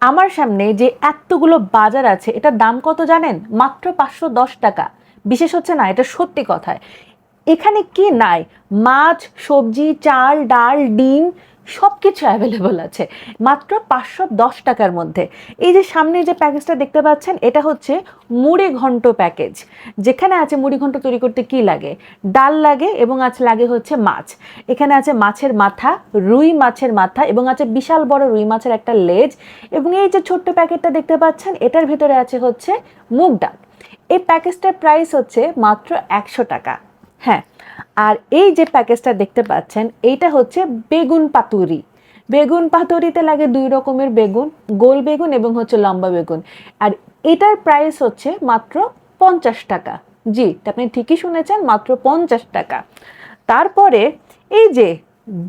আমার সামনে যে এতগুলো বাজার আছে, এটার দাম কত জানেন? মাত্র পাঁচশো দশ টাকা। বিশেষ হচ্ছে না, এটা সত্যি কথায়। এখানে কি নাই? মাছ, সবজি, চাল, ডাল, ডিম সব কিছু অ্যাভেলেবল আছে। মাত্র পাঁচশো দশ টাকার মধ্যে। এই যে সামনে যে প্যাকেজটা দেখতে পাচ্ছেন, এটা হচ্ছে মুড়ি ঘন্ট প্যাকেজ যেখানে আছে মুড়ি ঘন্ট তৈরি করতে কি লাগে? ডাল লাগে এবং আছে লাগে হচ্ছে মাছ। এখানে আছে মাছের মাথা, রুই মাছের মাথা এবং আছে বিশাল বড় রুই মাছের একটা লেজ এবং এই যে ছোট্ট প্যাকেটটা দেখতে পাচ্ছেন, এটার ভিতরে আছে হচ্ছে মুগ ডাল। এই প্যাকেজটার প্রাইস হচ্ছে মাত্র একশো টাকা। হ্যাঁ আর এই যে প্যাকেজটা দেখতে পাচ্ছেন, এইটা হচ্ছে বেগুন পাতুরি। বেগুন পাতুরিতে লাগে দুই রকমের বেগুন, গোল বেগুন এবং হচ্ছে লম্বা বেগুন। আর এটার প্রাইস হচ্ছে মাত্র পঞ্চাশ টাকা। জি, আপনি ঠিকই শুনেছেন, মাত্র পঞ্চাশ টাকা। তারপরে এই যে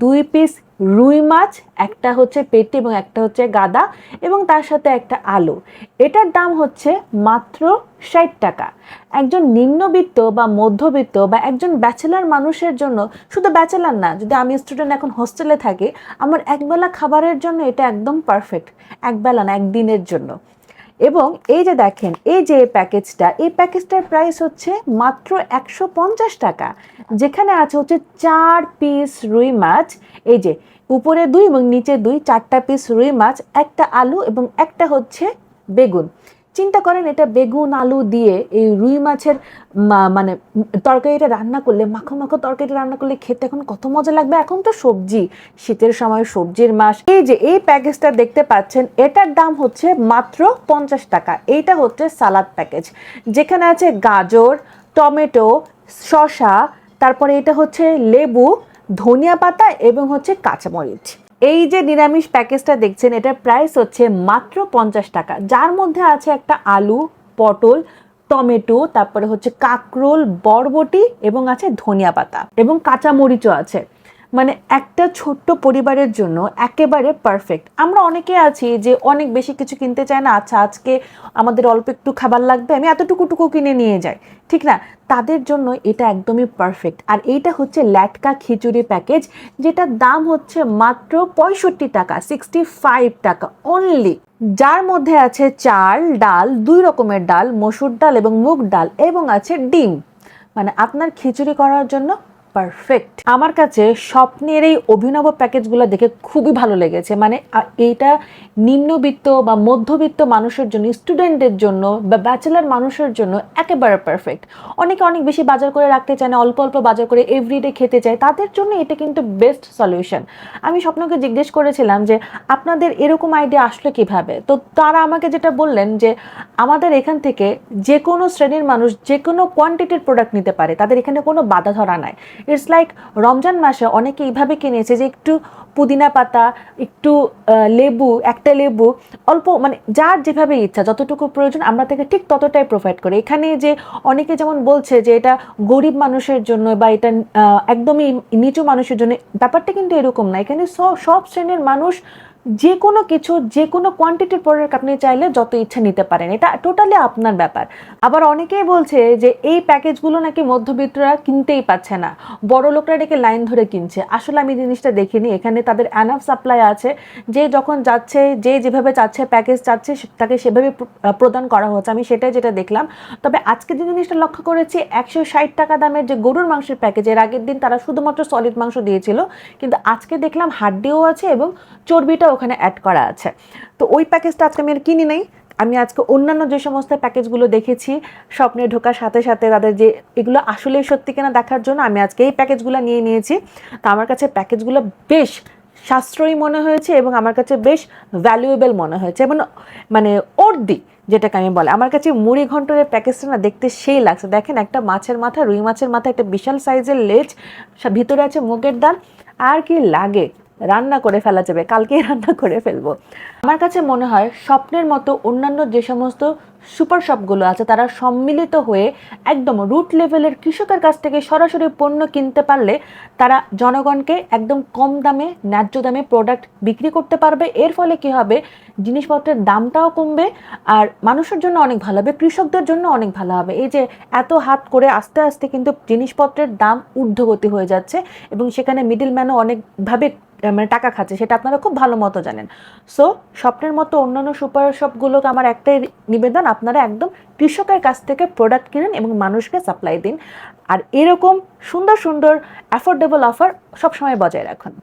দুই পিস রুই মাছ, একটা হচ্ছে পেটি এবং একটা হচ্ছে গাদা এবং তার সাথে একটা আলু। এটার দাম হচ্ছে মাত্র ষাট টাকা। একজন নিম্নবিত্ত বা মধ্যবিত্ত বা একজন ব্যাচেলার মানুষের জন্য, শুধু ব্যাচেলার না, যদি আমি স্টুডেন্ট এখন হোস্টেলে থাকি, আমার একবেলা খাবারের জন্য এটা একদম পারফেক্ট একবেলা না, একদিনের জন্য। এবং এই যে দেখেন, এই যে প্যাকেজটা, এই প্যাকেজটার প্রাইস হচ্ছে মাত্র একশো পঞ্চাশ টাকা। যেখানে আছে হচ্ছে চার পিস রুই মাছ, এই যে উপরে দুই এবং নিচে দুই, চারটা পিস রুই মাছ, একটা আলু এবং একটা হচ্ছে বেগুন। চিন্তা করেন, এটা বেগুন, আলু দিয়ে এই রুই মাছের মানে তরকারিটা রান্না করলে মাখো মাখো তরকারিটা রান্না করলে খেতে এখন কত মজা লাগবে? এখন তো সবজি, শীতের সময় সবজির মাস। এই যে, এই প্যাকেজটা দেখতে পাচ্ছেন, এটার দাম হচ্ছে মাত্র পঞ্চাশ টাকা। এইটা হচ্ছে সালাদ প্যাকেজ যেখানে আছে গাজর, টমেটো, শসা, তারপরে এটা হচ্ছে লেবু, ধনিয়া পাতা এবং হচ্ছে কাঁচামরিচ। এই যে নিরামিষ প্যাকেজটা দেখছেন, এটার প্রাইস হচ্ছে মাত্র পঞ্চাশ টাকা। যার মধ্যে আছে একটা আলু, পটল, টমেটো, তারপরে হচ্ছে কাকরোল, বরবটি এবং আছে ধনিয়া পাতা এবং কাঁচামরিচও আছে। মানে একটা ছোট্ট পরিবারের জন্য একেবারে পারফেক্ট আমরা অনেকে আছি যে অনেক বেশি কিছু কিনতে চায় না আচ্ছা আজকে আমাদের অল্প একটু খাবার লাগবে, আমি এতটুকু টুকু কিনে নিয়ে যাই। ঠিক না? তাদের জন্য এটা একদমই পারফেক্ট আর এইটা হচ্ছে ল্যাটকা খিচুড়ি প্যাকেজ যেটার দাম হচ্ছে মাত্র পঁয়ষট্টি টাকা সিক্সটি ফাইভ টাকা অনলি যার মধ্যে আছে চাল, ডাল, দুই রকমের ডাল, মসুর ডাল এবং মুগ ডাল এবং আছে ডিম। মানে আপনার খিচুড়ি করার জন্য পারফেক্ট। আমার কাছে স্বপ্নের এই অভিনব প্যাকেজগুলো দেখে খুবই ভালো লেগেছে। মানে এইটা নিম্নবিত্ত বা মধ্যবিত্ত মানুষের জন্য, স্টুডেন্টদের জন্য বা ব্যাচেলার মানুষের জন্য একেবারে পারফেক্ট। অনেকে অনেক বেশি বাজার করে রাখতে চায় না, অল্প অল্প বাজার করে এভরিডে খেতে চায়। তাদের জন্য এটা কিন্তু বেস্ট সলিউশন আমি স্বপ্নকে জিজ্ঞেস করেছিলাম যে, আপনাদের এরকম আইডিয়া আসলো কীভাবে? তো তারা আমাকে যেটা বললেন যে, আমাদের এখান থেকে যে কোনো শ্রেণির মানুষ যে কোনো কোয়ান্টিটির প্রোডাক্ট নিতে পারে। তাদের এখানে কোনো বাধা ধরা নাই। ইটস লাইক রমজান মাসে অনেকে এইভাবে কিনেছে যে একটু পুদিনা পাতা, একটু লেবু, একটা লেবু, অল্প মানে যার যেভাবে ইচ্ছা, যতটুকু প্রয়োজন আমরা তাকে ঠিক ততটাই প্রোভাইড করি। এখানে যে অনেকে যেমন বলছে যে এটা গরিব মানুষের জন্য বা এটা একদমই নিচু মানুষের জন্য, ব্যাপারটা কিন্তু এরকম না। এখানে সব শ্রেণির মানুষ যে কোনো কিছু যে কোনো কোয়ান্টিটির প্রোডাক্ট আপনি চাইলে যত ইচ্ছা নিতে পারেন। এটা টোটালি আপনার ব্যাপার। আবার অনেকেই বলছে যে এই প্যাকেজগুলো নাকি মধ্যবিত্তরা কিনতেই পাচ্ছে না। বড় লোকরা এটাকে লাইন ধরে কিনছে। আসলে আমি জিনিসটা দেখিনি। এখানে তাদের অ্যানাফ সাপ্লাই আছে। যে যখন যাচ্ছে, যে যেভাবে চাচ্ছে প্যাকেজ চাচ্ছে তাকে সেভাবে প্রদান করা হচ্ছে। আমি সেটাই যেটা দেখলাম। তবে আজকে যে জিনিসটা লক্ষ্য করেছি, একশো ষাট টাকা দামের যে গরুর মাংসের প্যাকেজ এর আগের দিন তারা শুধুমাত্র সলিড মাংস দিয়েছিল। কিন্তু আজকে দেখলাম হাড্ডিও আছে এবং চর্বিটা ওখানে অ্যাড করা আছে। তো ওই প্যাকেজটা আজকে আমি আর কিনি নাই। আমি আজকে অন্যান্য যে সমস্ত প্যাকেজগুলো দেখেছি, স্বপ্নে ঢোকার সাথে সাথে তাদের যে এগুলো আসলেই সত্যি কিনা দেখার জন্য আমি আজকে এই প্যাকেজগুলো নিয়ে নিয়েছি। তো আমার কাছে প্যাকেজগুলো বেশ সাশ্রয়ী মনে হয়েছে এবং আমার কাছে বেশ ভ্যালুয়েবল মনে হয়েছে। এবং মানে অর্দি, যেটাকে আমি বলে, আমার কাছে মুড়ি ঘন্টরের প্যাকেজটা না দেখতে সেই লাগছে। দেখেন একটা মাছের মাথা, রুই মাছের মাথা, একটা বিশাল সাইজের লেজ ভিতরে আছে মুগের ডাল। আর কি লাগে? রান্না করে ফেলা যাবে, কালকেই রান্না করে ফেলব। আমার কাছে মনে হয় স্বপ্নের মতো অন্যান্য যে সমস্ত সুপার শপগুলো আছে, তারা সম্মিলিত হয়ে একদম রুট লেভেলের কৃষকের কাছ থেকে সরাসরি পণ্য কিনতে পারলে তারা জনগণকে একদম কম দামে, ন্যায্য দামে প্রোডাক্ট বিক্রি করতে পারবে। এর ফলে কি হবে? জিনিসপত্রের দামটাও কমবে আর মানুষের জন্য অনেক ভালো হবে, কৃষকদের জন্য অনেক ভালো হবে। এই যে এত হাত করে আস্তে আস্তে কিন্তু জিনিসপত্রের দাম ঊর্ধ্বগতি হয়ে যাচ্ছে এবং সেখানে মিডিল ম্যানও অনেকভাবে মানে টাকা খাচ্ছে, সেটা আপনারা খুব ভালো মতো জানেন। সো স্বপ্নের মতো অন্যান্য সুপার শপগুলোকে আমার একটাই নিবেদন, আপনারা একদম কৃষকের কাছ থেকে প্রোডাক্ট কিনেন এবং মানুষকে সাপ্লাই দিন। আর এরকম সুন্দর সুন্দর অ্যাফোর্ডেবল অফার সবসময় বজায় রাখুন।